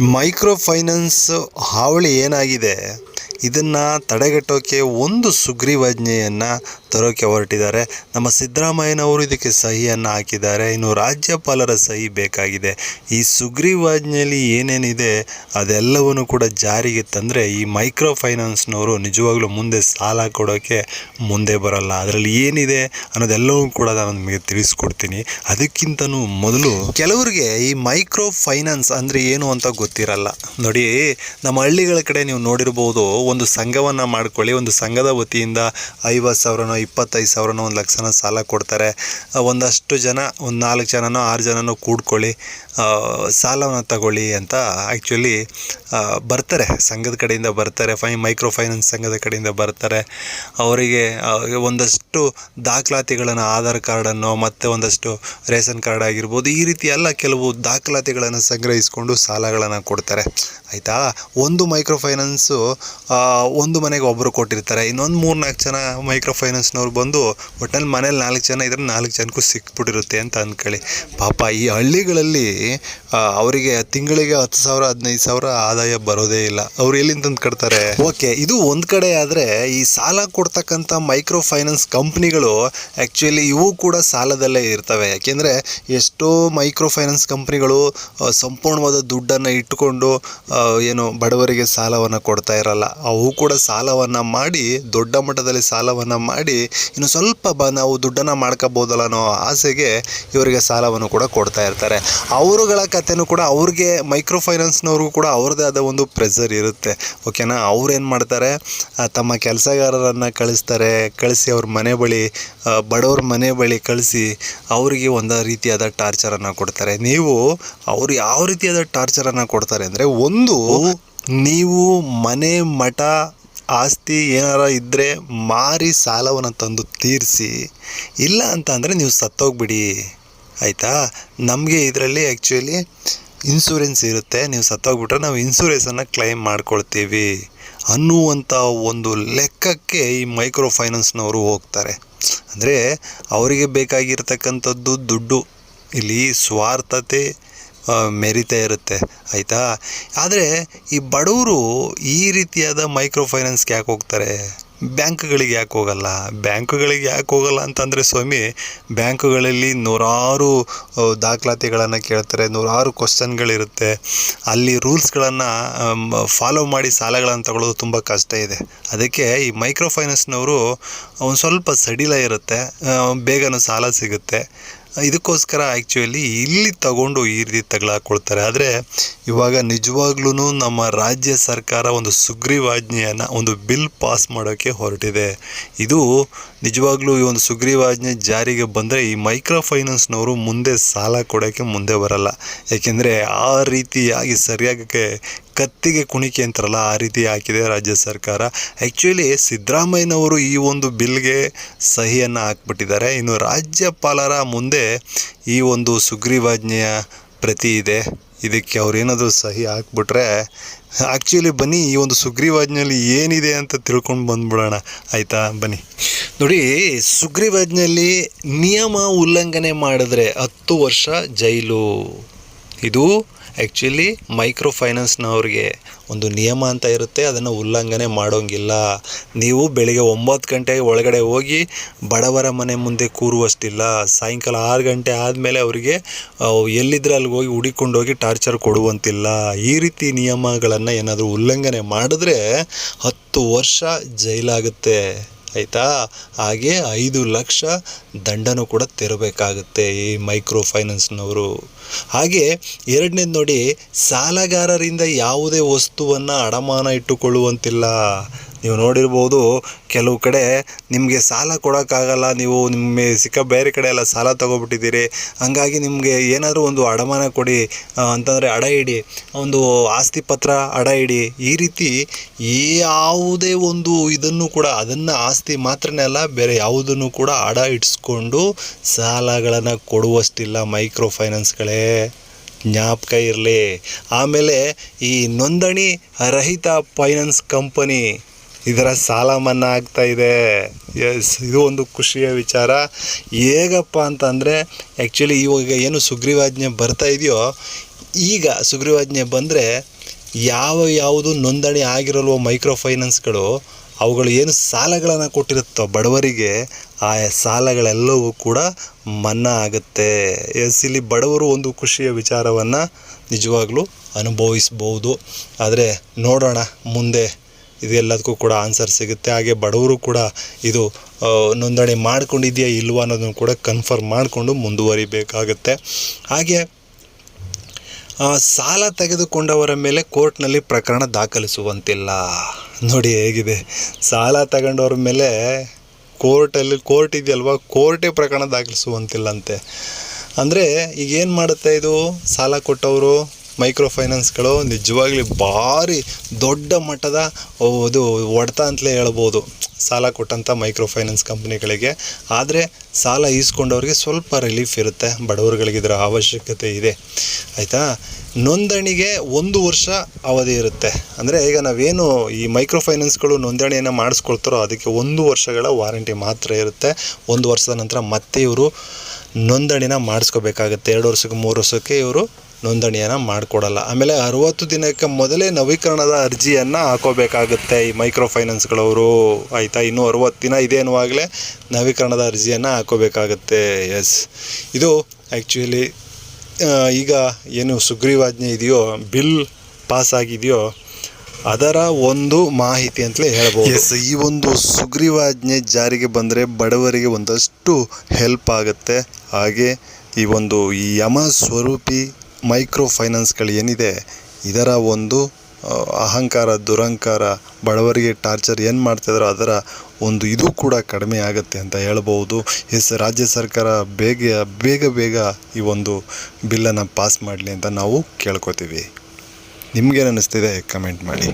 Micro finance ಹಾವಳಿ ಏನಾಗಿದೆ? ಇದನ್ನು ತಡೆಗಟ್ಟೋಕ್ಕೆ ಒಂದು ಸುಗ್ರೀವಾಜ್ಞೆಯನ್ನು ತರೋಕ್ಕೆ ಹೊರಟಿದ್ದಾರೆ. ನಮ್ಮ ಸಿದ್ದರಾಮಯ್ಯನವರು ಇದಕ್ಕೆ ಸಹಿಯನ್ನು ಹಾಕಿದ್ದಾರೆ. ಇನ್ನು ರಾಜ್ಯಪಾಲರ ಸಹಿ ಬೇಕಾಗಿದೆ. ಈ ಸುಗ್ರೀವಾಜ್ಞೆಯಲ್ಲಿ ಏನೇನಿದೆ ಅದೆಲ್ಲವನ್ನು ಕೂಡ ಜಾರಿಗೆ ತಂದರೆ ಈ ಮೈಕ್ರೋ ಫೈನಾನ್ಸ್ನವರು ನಿಜವಾಗ್ಲೂ ಮುಂದೆ ಸಾಲ ಕೊಡೋಕ್ಕೆ ಮುಂದೆ ಬರಲ್ಲ. ಅದರಲ್ಲಿ ಏನಿದೆ ಅನ್ನೋದೆಲ್ಲವೂ ಕೂಡ ನಾನು ನಿಮಗೆ ತಿಳಿಸ್ಕೊಡ್ತೀನಿ. ಅದಕ್ಕಿಂತನೂ ಮೊದಲು ಕೆಲವರಿಗೆ ಈ ಮೈಕ್ರೋ ಫೈನಾನ್ಸ್ ಅಂದರೆ ಏನು ಅಂತ ಗೊತ್ತಿರಲ್ಲ. ನೋಡಿ, ನಮ್ಮ ಹಳ್ಳಿಗಳ ಕಡೆ ನೀವು ನೋಡಿರ್ಬೋದು ಒಂದು ಸಂಘವನ್ನು ಮಾಡ್ಕೊಳ್ಳಿ. ಒಂದು ಸಂಘದ ವತಿಯಿಂದ ಐವತ್ತು ಸಾವಿರನೋ, ಇಪ್ಪತ್ತೈದು ಸಾವಿರನೋ ಒಂದು ಲಕ್ಷನ ಸಾಲ ಕೊಡ್ತಾರೆ. ಒಂದಷ್ಟು ಜನ, ಒಂದು ನಾಲ್ಕು ಜನನೋ, ಆರು ಜನನೋ ಕೂಡ್ಕೊಳ್ಳಿ. ಸಾಲವನ್ನು ತಗೊಳ್ಳಿ ಅಂತ ಆ್ಯಕ್ಚುಲಿ ಬರ್ತಾರೆ. ಸಂಘದ ಕಡೆಯಿಂದ ಬರ್ತಾರೆ. ಫೈ ಮೈಕ್ರೋ ಫೈನಾನ್ಸ್ ಸಂಘದ ಕಡೆಯಿಂದ ಬರ್ತಾರೆ. ಅವರಿಗೆ ಒಂದಷ್ಟು ದಾಖಲಾತಿಗಳನ್ನು ಆಧಾರ್ ಕಾರ್ಡನ್ನು ಮತ್ತು ಒಂದಷ್ಟು ರೇಷನ್ ಕಾರ್ಡ್ ಆಗಿರ್ಬೋದು, ಈ ರೀತಿ ಎಲ್ಲ ಕೆಲವು ದಾಖಲಾತಿಗಳನ್ನು ಸಂಗ್ರಹಿಸಿಕೊಂಡು ಸಾಲಗಳನ್ನು ಕೊಡ್ತಾರೆ. ಆಯಿತಾ? ಒಂದು ಮೈಕ್ರೋ ಫೈನಾನ್ಸು ಒಂದು ಮನೆಗೆ ಒಬ್ಬರು ಕೊಟ್ಟಿರ್ತಾರೆ. ಇನ್ನೊಂದು ಮೂರು ನಾಲ್ಕು ಜನ ಮೈಕ್ರೋ ಫೈನಾನ್ಸ್ನವ್ರು ಬಂದು ಒಟ್ಟಲ್ಲಿ ಮನೇಲಿ ನಾಲ್ಕು ಜನ ಇದ್ರೆ ನಾಲ್ಕು ಜನಕ್ಕೂ ಸಿಕ್ಬಿಟ್ಟಿರುತ್ತೆ ಅಂತ ಅಂದ್ಕೊಳ್ಳಿ. ಪಾಪ ಈ ಹಳ್ಳಿಗಳಲ್ಲಿ ಅವರಿಗೆ ತಿಂಗಳಿಗೆ ಹತ್ತು ಸಾವಿರ, ಹದಿನೈದು ಸಾವಿರ ಆದಾಯ ಬರೋದೇ ಇಲ್ಲ. ಅವ್ರು ಎಲ್ಲಿಂದ ತಂದು ಓಕೆ, ಇದು ಒಂದು ಕಡೆ ಆದರೆ ಈ ಸಾಲ ಕೊಡ್ತಕ್ಕಂಥ ಮೈಕ್ರೋ ಫೈನಾನ್ಸ್ ಕಂಪ್ನಿಗಳು ಆ್ಯಕ್ಚುಲಿ ಇವು ಕೂಡ ಸಾಲದಲ್ಲೇ ಇರ್ತವೆ. ಯಾಕೆಂದರೆ ಎಷ್ಟೋ ಮೈಕ್ರೋ ಫೈನಾನ್ಸ್ ಕಂಪ್ನಿಗಳು ಸಂಪೂರ್ಣವಾದ ದುಡ್ಡನ್ನು ಇಟ್ಟುಕೊಂಡು ಏನು ಬಡವರಿಗೆ ಸಾಲವನ್ನು ಕೊಡ್ತಾ ಇರಲ್ಲ. ಅವು ಕೂಡ ಸಾಲವನ್ನು ಮಾಡಿ, ದೊಡ್ಡ ಮಟ್ಟದಲ್ಲಿ ಸಾಲವನ್ನು ಮಾಡಿ, ಇನ್ನು ಸ್ವಲ್ಪ ಬ, ನಾವು ದುಡ್ಡನ್ನು ಮಾಡ್ಕೋಬೋದಲ್ಲ ಅನ್ನೋ ಆಸೆಗೆ ಇವರಿಗೆ ಸಾಲವನ್ನು ಕೂಡ ಕೊಡ್ತಾ ಇರ್ತಾರೆ. ಅವರುಗಳ ಕಥೆನೂ ಕೂಡ ಅವ್ರಿಗೆ ಮೈಕ್ರೋ ಫೈನಾನ್ಸ್ನವ್ರಿಗೂ ಕೂಡ ಅವ್ರದ್ದೇ ಆದ ಒಂದು ಪ್ರೆಸರ್ ಇರುತ್ತೆ. ಓಕೆನಾ? ಅವ್ರೇನು ಮಾಡ್ತಾರೆ? ತಮ್ಮ ಕೆಲಸಗಾರರನ್ನು ಕಳಿಸ್ತಾರೆ, ಕಳಿಸಿ ಅವ್ರ ಮನೆ ಬಳಿ ಬಡವ್ರ ಮನೆ ಬಳಿ ಕಳಿಸಿ ಅವರಿಗೆ ಒಂದು ರೀತಿಯಾದ ಟಾರ್ಚರನ್ನು ಕೊಡ್ತಾರೆ. ನೀವು ಅವ್ರು ಯಾವ ರೀತಿಯಾದ ಟಾರ್ಚರನ್ನು ಕೊಡ್ತಾರೆ ಅಂದರೆ ಒಂದು ನೀವು ಮನೆ, ಮಠ, ಆಸ್ತಿ ಏನಾರ ಇದ್ದರೆ ಮಾರಿ ಸಾಲವನ್ನು ತಂದು ತೀರಿಸಿ, ಇಲ್ಲ ಅಂತ ಅಂದರೆ ನೀವು ಸತ್ತೋಗ್ಬಿಡಿ. ಆಯಿತಾ? ನಮಗೆ ಇದರಲ್ಲಿ ಆ್ಯಕ್ಚುಲಿ ಇನ್ಸೂರೆನ್ಸ್ ಇರುತ್ತೆ. ನೀವು ಸತ್ತೋಗ್ಬಿಟ್ರೆ ನಾವು ಇನ್ಸೂರೆನ್ಸನ್ನು ಕ್ಲೈಮ್ ಮಾಡ್ಕೊಳ್ತೀವಿ ಅನ್ನುವಂಥ ಒಂದು ಲೆಕ್ಕಕ್ಕೆ ಈ ಮೈಕ್ರೋ ಫೈನಾನ್ಸ್ನವರು ಹೋಗ್ತಾರೆ. ಅಂದರೆ ಅವರಿಗೆ ಬೇಕಾಗಿರ್ತಕ್ಕಂಥದ್ದು ದುಡ್ಡು, ಇಲ್ಲಿ ಸ್ವಾರ್ಥತೆ ಮೆರಿತಾ ಇರುತ್ತೆ, ಆಯಿತಾ? ಆದರೆ ಈ ಬಡವರು ಈ ರೀತಿಯಾದ ಮೈಕ್ರೋ ಫೈನಾನ್ಸ್ಗೆ ಯಾಕೆ ಹೋಗ್ತಾರೆ? ಬ್ಯಾಂಕ್ಗಳಿಗೆ ಯಾಕೆ ಹೋಗಲ್ಲ? ಬ್ಯಾಂಕ್ಗಳಿಗೆ ಯಾಕೆ ಹೋಗಲ್ಲ ಅಂತಂದರೆ ಸ್ವಾಮಿ, ಬ್ಯಾಂಕುಗಳಲ್ಲಿ ನೂರಾರು ದಾಖಲಾತಿಗಳನ್ನು ಕೇಳ್ತಾರೆ, ನೂರಾರು ಕ್ವಶನ್ಗಳಿರುತ್ತೆ ಅಲ್ಲಿ ರೂಲ್ಸ್ಗಳನ್ನು ಫಾಲೋ ಮಾಡಿ ಸಾಲಗಳನ್ನು ತಗೊಳ್ಳೋದು ತುಂಬ ಕಷ್ಟ ಇದೆ. ಅದಕ್ಕೆ ಈ ಮೈಕ್ರೋ ಫೈನಾನ್ಸ್ನವರು ಒಂದು ಸ್ವಲ್ಪ ಸಡಿಲ ಇರುತ್ತೆ ಬೇಗನೆ ಸಾಲ ಸಿಗುತ್ತೆ. ಇದಕ್ಕೋಸ್ಕರ ಆ್ಯಕ್ಚುಲಿ ಇಲ್ಲಿ ತಗೊಂಡು ಈ ರೀತಿ ತಗಲಾಕೊಳ್ತಾರೆ. ಆದರೆ ಇವಾಗ ನಿಜವಾಗ್ಲೂ ನಮ್ಮ ರಾಜ್ಯ ಸರ್ಕಾರ ಒಂದು ಸುಗ್ರೀವಾಜ್ಞೆಯನ್ನು, ಒಂದು ಬಿಲ್ ಪಾಸ್ ಮಾಡೋಕ್ಕೆ ಹೊರಟಿದೆ. ಇದು ನಿಜವಾಗ್ಲೂ ಈ ಒಂದು ಸುಗ್ರೀವಾಜ್ಞೆ ಜಾರಿಗೆ ಬಂದರೆ ಈ ಮೈಕ್ರೋ ಫೈನಾನ್ಸ್ನವರು ಮುಂದೆ ಸಾಲ ಕೊಡೋಕ್ಕೆ ಮುಂದೆ ಬರಲ್ಲ. ಏಕೆಂದರೆ ಆ ರೀತಿಯಾಗಿ ಸರಿಯಾಗಿ ಕತ್ತಿಗೆ ಕುಣಿಕೆ ಅಂತಾರಲ್ಲ, ಆ ರೀತಿ ಹಾಕಿದೆ ರಾಜ್ಯ ಸರ್ಕಾರ. ಆ್ಯಕ್ಚುಲಿ ಸಿದ್ದರಾಮಯ್ಯನವರು ಈ ಒಂದು ಬಿಲ್ಗೆ ಸಹಿಯನ್ನು ಹಾಕ್ಬಿಟ್ಟಿದ್ದಾರೆ. ಇನ್ನು ರಾಜ್ಯಪಾಲರ ಮುಂದೆ ಈ ಒಂದು ಸುಗ್ರೀವಾಜ್ಞೆಯ ಪ್ರತಿ ಇದೆ. ಇದಕ್ಕೆ ಅವರೇನಾದರೂ ಸಹಿ ಹಾಕ್ಬಿಟ್ರೆ ಆ್ಯಕ್ಚುಲಿ ಬನ್ನಿ, ಈ ಒಂದು ಸುಗ್ರೀವಾಜ್ಞೆಯಲ್ಲಿ ಏನಿದೆ ಅಂತ ತಿಳ್ಕೊಂಡು ಬಂದ್ಬಿಡೋಣ. ಆಯಿತಾ? ಬನ್ನಿ. ನೋಡಿ, ಸುಗ್ರೀವಾಜ್ಞೆಯಲ್ಲಿ ನಿಯಮ ಉಲ್ಲಂಘನೆ ಮಾಡಿದ್ರೆ ಹತ್ತು ವರ್ಷ ಜೈಲು. ಇದು ಆ್ಯಕ್ಚುಲಿ ಮೈಕ್ರೋ ಫೈನಾನ್ಸ್ನವ್ರಿಗೆ ಒಂದು ನಿಯಮ ಅಂತ ಇರುತ್ತೆ. ಅದನ್ನು ಉಲ್ಲಂಘನೆ ಮಾಡೋಂಗಿಲ್ಲ. ನೀವು ಬೆಳಿಗ್ಗೆ ಒಂಬತ್ತು ಗಂಟೆ ಒಳಗಡೆ ಹೋಗಿ ಬಡವರ ಮನೆ ಮುಂದೆ ಕೂರುವಷ್ಟಿಲ್ಲ. ಸಾಯಂಕಾಲ ಆರು ಗಂಟೆ ಆದಮೇಲೆ ಅವರಿಗೆ ಎಲ್ಲಿದ್ರೆ ಅಲ್ಲಿಗೆ ಹೋಗಿ ಹುಡಿಕೊಂಡೋಗಿ ಟಾರ್ಚರ್ ಕೊಡುವಂತಿಲ್ಲ. ಈ ರೀತಿ ನಿಯಮಗಳನ್ನು ಏನಾದರೂ ಉಲ್ಲಂಘನೆ ಮಾಡಿದ್ರೆ ಹತ್ತು ವರ್ಷ ಜೈಲಾಗುತ್ತೆ. ಆಯಿತಾ? ಹಾಗೆ ಐದು ಲಕ್ಷ ದಂಡನೂ ಕೂಡ ತೆರಬೇಕಾಗುತ್ತೆ ಈ ಮೈಕ್ರೋ ಫೈನಾನ್ಸ್ನವರು ಹಾಗೆ ಎರಡನೇದು ನೋಡಿ, ಸಾಲಗಾರರಿಂದ ಯಾವುದೇ ವಸ್ತುವನ್ನು ಅಡಮಾನ ಇಟ್ಟುಕೊಳ್ಳುವಂತಿಲ್ಲ. ನೀವು ನೋಡಿರ್ಬೋದು ಕೆಲವು ಕಡೆ ನಿಮಗೆ ಸಾಲ ಕೊಡೋಕ್ಕಾಗಲ್ಲ, ನೀವು ನಿಮ್ಮ ಸಿಕ್ಕ ಬೇರೆ ಕಡೆ ಎಲ್ಲ ಸಾಲ ತೊಗೊಬಿಟ್ಟಿದ್ದೀರಿ. ಹಂಗಾಗಿ ನಿಮಗೆ ಏನಾದರೂ ಒಂದು ಅಡಮಾನ ಕೊಡಿ ಅಂತಂದರೆ ಅಡ ಇಡಿ, ಒಂದು ಆಸ್ತಿ ಪತ್ರ ಅಡ ಇಡಿ. ಈ ರೀತಿ ಯಾವುದೇ ಒಂದು ಇದನ್ನು ಕೂಡ, ಅದನ್ನು ಆಸ್ತಿ ಮಾತ್ರನೇ ಅಲ್ಲ, ಬೇರೆ ಯಾವುದನ್ನು ಕೂಡ ಅಡ ಇಡಿಸ್ಕೊಂಡು ಸಾಲಗಳನ್ನು ಕೊಡುವಷ್ಟಿಲ್ಲ ಮೈಕ್ರೋ ಫೈನಾನ್ಸ್ಗಳೇ ಜ್ಞಾಪಕ ಇರಲಿ. ಆಮೇಲೆ ಈ ನೋಂದಣಿ ರಹಿತ ಫೈನಾನ್ಸ್ ಕಂಪನಿ ಇದರ ಸಾಲ ಮನ್ನಾ ಆಗ್ತಾ ಇದೆ. ಎಸ್, ಇದು ಒಂದು ಖುಷಿಯ ವಿಚಾರ. ಹೇಗಪ್ಪ ಅಂತಂದರೆ ಆ್ಯಕ್ಚುಲಿ ಇವಾಗ ಏನು ಸುಗ್ರೀವಾಜ್ಞೆ ಬರ್ತಾ ಇದೆಯೋ, ಈಗ ಸುಗ್ರೀವಾಜ್ಞೆ ಬಂದರೆ ಯಾವ ಯಾವುದು ನೋಂದಣಿ ಆಗಿರಲ್ವ ಮೈಕ್ರೋ ಫೈನಾನ್ಸ್ಗಳು ಅವುಗಳು ಏನು ಸಾಲಗಳನ್ನು ಕೊಟ್ಟಿರುತ್ತೋ ಬಡವರಿಗೆ, ಆ ಸಾಲಗಳೆಲ್ಲವೂ ಕೂಡ ಮನ್ನಾ ಆಗುತ್ತೆ. ಎಸ್, ಇಲ್ಲಿ ಬಡವರು ಒಂದು ಖುಷಿಯ ವಿಚಾರವನ್ನು ನಿಜವಾಗ್ಲೂ ಅನುಭವಿಸ್ಬೋದು. ಆದರೆ ನೋಡೋಣ ಮುಂದೆ ಇದೆಲ್ಲದಕ್ಕೂ ಕೂಡ ಆನ್ಸರ್ ಸಿಗುತ್ತೆ. ಹಾಗೆ ಬಡವರು ಕೂಡ ಇದು ನೋಂದಣಿ ಮಾಡ್ಕೊಂಡಿದೆಯಾ ಇಲ್ವಾ ಅನ್ನೋದನ್ನು ಕೂಡ ಕನ್ಫರ್ಮ್ ಮಾಡಿಕೊಂಡು ಮುಂದುವರಿಬೇಕಾಗುತ್ತೆ. ಹಾಗೆ ಸಾಲ ತೆಗೆದುಕೊಂಡವರ ಮೇಲೆ ಕೋರ್ಟ್ನಲ್ಲಿ ಪ್ರಕರಣ ದಾಖಲಿಸುವಂತಿಲ್ಲ. ನೋಡಿ ಹೇಗಿದೆ. ಸಾಲ ತಗೊಂಡವ್ರ ಮೇಲೆ ಕೋರ್ಟಲ್ಲಿ, ಕೋರ್ಟ್ ಇದೆಯಲ್ವ? ಕೋರ್ಟೇ ಪ್ರಕರಣ ದಾಖಲಿಸುವಂತಿಲ್ಲಂತೆ. ಅಂದರೆ ಈಗ ಏನು ಮಾಡುತ್ತೆ ಇದು? ಸಾಲ ಕೊಟ್ಟವರು ಮೈಕ್ರೋ ಫೈನಾನ್ಸ್ಗಳು ನಿಜವಾಗ್ಲಿ ಭಾರಿ ದೊಡ್ಡ ಮಟ್ಟದ ಇದು ಹೊಡೆತ ಅಂತಲೇ ಹೇಳ್ಬೋದು. ಸಾಲ ಕೊಟ್ಟಂಥ ಮೈಕ್ರೋ ಫೈನಾನ್ಸ್ ಕಂಪ್ನಿಗಳಿಗೆ. ಆದರೆ ಸಾಲ ಈಸ್ಕೊಂಡವ್ರಿಗೆ ಸ್ವಲ್ಪ ರಿಲೀಫ್ ಇರುತ್ತೆ. ಬಡವರುಗಳಿಗೆ ಇದರ ಅವಶ್ಯಕತೆ ಇದೆ. ಆಯಿತಾ? ನೋಂದಣಿಗೆ ಒಂದು ವರ್ಷ ಅವಧಿ ಇರುತ್ತೆ. ಅಂದರೆ ಈಗ ನಾವೇನು ಈ ಮೈಕ್ರೋ ಫೈನಾನ್ಸ್ಗಳು ನೋಂದಣಿಯನ್ನು ಮಾಡಿಸ್ಕೊಳ್ತಾರೋ ಅದಕ್ಕೆ ಒಂದು ವರ್ಷಗಳ ವಾರಂಟಿ ಮಾತ್ರ ಇರುತ್ತೆ. ಒಂದು ವರ್ಷದ ನಂತರ ಮತ್ತೆ ಇವರು ನೋಂದಣಿನ ಮಾಡಿಸ್ಕೋಬೇಕಾಗತ್ತೆ. ಎರಡು ವರ್ಷಕ್ಕೆ, ಮೂರು ವರ್ಷಕ್ಕೆ ಇವರು ನೋಂದಣಿಯನ್ನು ಮಾಡಿಕೊಡಲ್ಲ. ಆಮೇಲೆ ಅರುವತ್ತು ದಿನಕ್ಕೆ ಮೊದಲೇ ನವೀಕರಣದ ಅರ್ಜಿಯನ್ನು ಹಾಕೋಬೇಕಾಗುತ್ತೆ ಈ ಮೈಕ್ರೋ ಫೈನಾನ್ಸ್ಗಳವರು ಆಯಿತಾ? ಇನ್ನೂ ಅರುವತ್ತು ದಿನ ಇದೇನುವಾಗಲೇ ನವೀಕರಣದ ಅರ್ಜಿಯನ್ನು ಹಾಕೋಬೇಕಾಗತ್ತೆ. ಎಸ್. ಇದು ಆ್ಯಕ್ಚುಲಿ ಈಗ ಏನು ಸುಗ್ರೀವಾಜ್ಞೆ ಇದೆಯೋ, ಬಿಲ್ ಪಾಸ್ ಆಗಿದೆಯೋ ಅದರ ಒಂದು ಮಾಹಿತಿ ಅಂತಲೇ ಹೇಳ್ಬೋದು. ಎಸ್ ಈ ಒಂದು ಸುಗ್ರೀವಾಜ್ಞೆ ಜಾರಿಗೆ ಬಂದರೆ ಬಡವರಿಗೆ ಒಂದಷ್ಟು ಹೆಲ್ಪ್ ಆಗುತ್ತೆ. ಹಾಗೆ ಈ ಒಂದು ಈ ಯಮ ಸ್ವರೂಪಿ ಮೈಕ್ರೋ ಫೈನಾನ್ಸ್ಗಳು ಏನಿದೆ ಇದರ ಒಂದು ಅಹಂಕಾರ ದುರಂಕಾರ ಬಡವರಿಗೆ ಟಾರ್ಚರ್ ಏನು ಮಾಡ್ತಿದ್ರು ಅದರ ಒಂದು ಇದು ಕೂಡ ಕಡಿಮೆ ಆಗುತ್ತೆ ಅಂತ ಹೇಳ್ಬೋದು. ಎಸ್ ರಾಜ್ಯ ಸರ್ಕಾರ ಬೇಗ ಬೇಗ ಬೇಗ ಈ ಒಂದು ಬಿಲ್ಲನ್ನು ಪಾಸ್ ಮಾಡಲಿ ಅಂತ ನಾವು ಕೇಳ್ಕೊತೀವಿ. ನಿಮ್ಗೇನು ಅನ್ನಿಸ್ತಿದೆ ಕಮೆಂಟ್ ಮಾಡಿ?